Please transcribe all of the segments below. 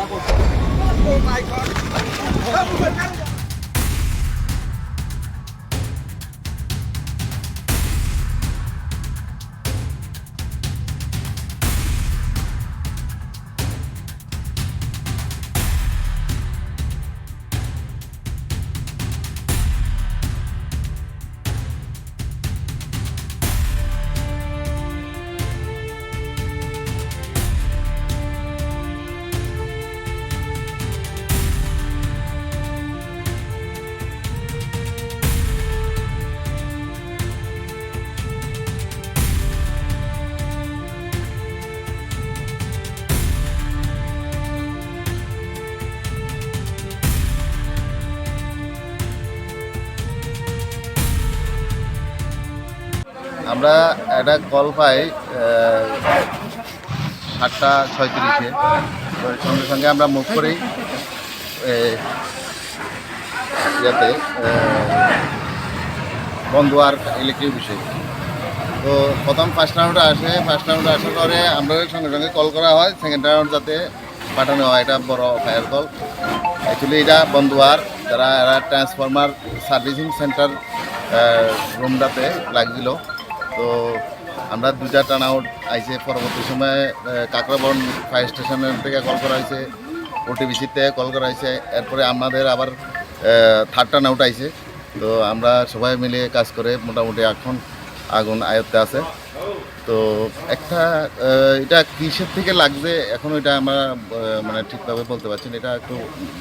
রান্না করছি আমরা একটা কল পাই সাতটা ছয়ত্রিশে। সঙ্গে সঙ্গে আমরা মুখ করি এ, ইয়াতে বন্ধুয়ার ইলেকট্রিক বিষয়। তো প্রথম ফার্স্ট রাউন্ডে আসে ফার্স্ট রাউন্ডে আসার পরে আমরা সঙ্গে সঙ্গে কল করা হয় সেকেন্ড রাউন্ড যাতে পাঠানো হয় এটা বড় ফায়ার কল অ্যাকচুয়ালি এটা বন্ধুয়ার যারা এরা ট্রান্সফরমার সার্ভিসিং সেন্টার রুমটাতে লাগছিল তো আমরা দুটা টার্ন আউট আইসে পরবর্তী সময়ে কাকরাবন ফায়ার স্টেশনের থেকে কল করা হয়েছে ওটিবিসির থেকে কল করা হয়েছে। এরপরে আমাদের আবার থার্ড টার্ন আউট আইছে। তো আমরা সবাই মিলে কাজ করে মোটামুটি এখন আগুন আয়ত্তে আছে। তো একটা এটা কিসের থেকে লাগছে? এখন এটা আমরা মানে ঠিকভাবে বলতে পারছি না। এটা একটু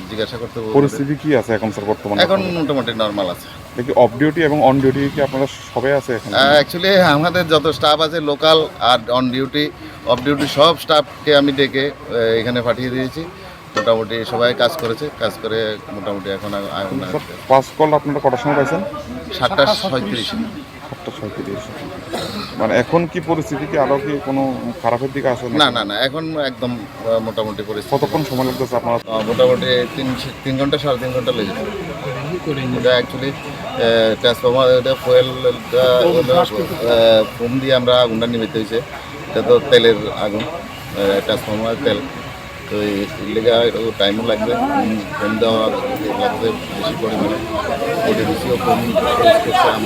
জিজ্ঞাসা করতে পরিস্থিতি কি আছে এখন স্যার বর্তমানে? এখন মোটামুটি নর্মাল আছে। দেখি অফ ডিউটি এবং অন ডিউটি কি আপনারা সবাই আছে এখন? অ্যাকচুয়ালি আমাদের যত স্টাফ আছে লোকাল আর অন ডিউটি অফ ডিউটি সব স্টাফকে আমি ডেকে এখানে পাঠিয়ে দিয়েছি। মোটামুটি সবাই কাজ করেছে কাজ করে মোটামুটি এখন আগুন কল আপনারা কটার সময় পাইছেন? সাতটা ছয়ত্রিশ। সাতটা ছয়ত্রিশ। মানে এখন কি পরিস্থিতি কি? আরও কি কোনো খারাপের দিকে আছে না না না এখন একদম মোটামুটি পরিস্থিতি। কতক্ষণ সময় লাগতেছে আপনারা? মোটামুটি তিন তিন ঘণ্টা সাড়ে তিন ঘণ্টা লেগেছে এটা অ্যাকচুয়ালি ট্রান্সফর্মার ফুয়েলটা ফোম দিয়ে আমরা আগুনটা নিমিতে হয়েছে। এটা তো তেলের আগুন ট্রান্সফর্মার তেল। তো এই লেগে একটু টাইমও লাগবে ফোম দেওয়া লাগবে বেশি পরিমাণে। ওটা বেশিও ইউজ করছে foam।